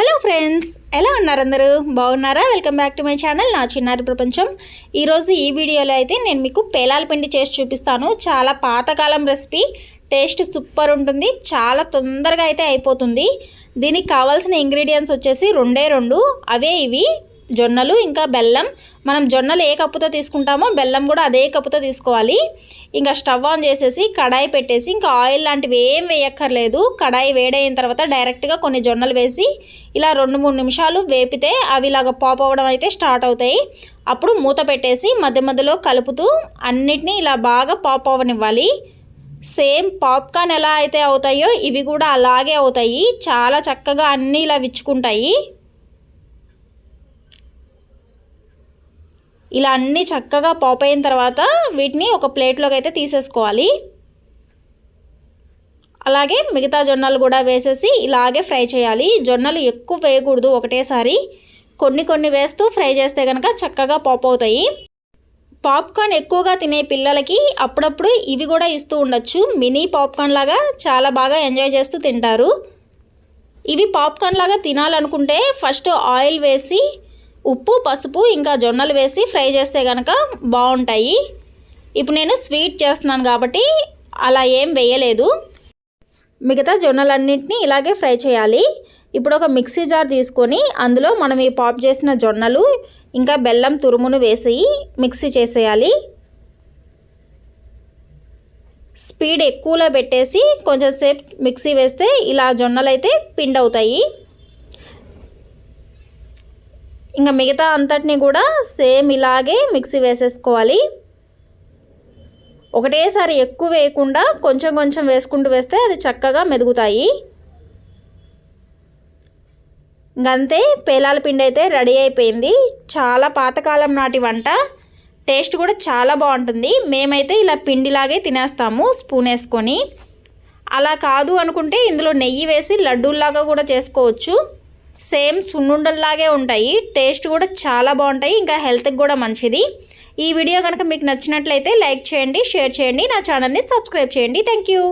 Hello friends ఎలా ఉన్నారు అందరూ? బాగున్నారా? Welcome back to my channel నా చిన్నారి ప్రపంచం. ఈరోజు ఈ వీడియోలో అయితే నేను మీకు పేలాల పిండి చేసి చూపిస్తాను. చాలా పాతకాలం రెసిపీ. టేస్ట్ సూపర్ ఉంటుంది. చాలా తొందరగా అయితే అయిపోతుంది. దీనికి కావాల్సిన ఇంగ్రీడియంట్స్ వచ్చేసి రెండే రెండు. అవే ఇవి. జొన్నలు ఇంకా బెల్లం. మనం జొన్నలు ఏ కప్పుతో తీసుకుంటామో బెల్లం కూడా అదే కప్పుతో తీసుకోవాలి. ఇంకా స్టవ్ ఆన్ చేసేసి కడాయి పెట్టేసి ఇంకా ఆయిల్ లాంటివి ఏం వేయక్కర్లేదు. కడాయి వేడైన తర్వాత డైరెక్ట్గా కొన్ని జొన్నలు వేసి ఇలా రెండు మూడు నిమిషాలు వేపితే అవి ఇలాగ పాప్ అవ్వడం అయితే స్టార్ట్ అవుతాయి. అప్పుడు మూత పెట్టేసి మధ్య మధ్యలో కలుపుతూ అన్నిటినీ ఇలా బాగా పాప్ అవ్వనివ్వాలి. సేమ్ పాప్కార్న్ ఎలా అయితే అవుతాయో ఇవి కూడా అలాగే అవుతాయి. చాలా చక్కగా అన్నీ ఇలా విచ్చుకుంటాయి. ఇలా అన్నీ చక్కగా పాప్ అయిన తర్వాత వీటిని ఒక ప్లేట్లోకి అయితే తీసేసుకోవాలి. అలాగే మిగతా జొన్నలు కూడా వేసేసి ఇలాగే ఫ్రై చేయాలి. జొన్నలు ఎక్కువ వేయకూడదు ఒకటేసారి. కొన్ని కొన్ని వేస్తూ ఫ్రై చేస్తే కనుక చక్కగా పాప్ అవుతాయి. పాప్కార్న్ ఎక్కువగా తినే పిల్లలకి అప్పుడప్పుడు ఇవి కూడా ఇస్తూ ఉండొచ్చు. మినీ పాప్కార్న్ లాగా చాలా బాగా ఎంజాయ్ చేస్తూ తింటారు. ఇవి పాప్కార్న్ లాగా తినాలనుకుంటే ఫస్ట్ ఆయిల్ వేసి ఉప్పు పసుపు ఇంకా జొన్నలు వేసి ఫ్రై చేస్తే కనుక బాగుంటాయి. ఇప్పుడు నేను స్వీట్ చేస్తున్నాను కాబట్టి అలా ఏం వేయలేదు. మిగతా జొన్నలన్నింటినీ ఇలాగే ఫ్రై చేయాలి. ఇప్పుడు ఒక మిక్సీ జార్ తీసుకొని అందులో మనం ఈ పాప్ చేసిన జొన్నలు ఇంకా బెల్లం తురుమును వేసి మిక్సీ చేసేయాలి. స్పీడ్ ఎక్కువలో పెట్టేసి కొంచెం సేపు మిక్సీ వేస్తే ఇలా జొన్నలు అయితే పిండి అవుతాయి ఇంకా మిగతా అంతటిని కూడా సేమ్ ఇలాగే మిక్సీ వేసేసుకోవాలి. ఒకటేసారి ఎక్కువ వేయకుండా కొంచెం కొంచెం వేసుకుంటూ వేస్తే అది చక్కగా మెదుగుతాయి. ఇంకంతే పేలాల పిండి అయితే రెడీ అయిపోయింది. చాలా పాతకాలం నాటి వంట. టేస్ట్ కూడా చాలా బాగుంటుంది. మేమైతే ఇలా పిండిలాగే తినేస్తాము స్పూన్ వేసుకొని. అలా కాదు అనుకుంటే ఇందులో నెయ్యి వేసి లడ్డూల్లాగా కూడా చేసుకోవచ్చు. సేమ్ సున్నుండల్లాగే ఉంటాయి. టేస్ట్ కూడా చాలా బాగుంటాయి. ఇంకా హెల్త్కి కూడా మంచిది. ఈ వీడియో కనుక మీకు నచ్చినట్లయితే లైక్ చేయండి షేర్ చేయండి. నా ఛానల్ని సబ్స్క్రైబ్ చేయండి. Thank you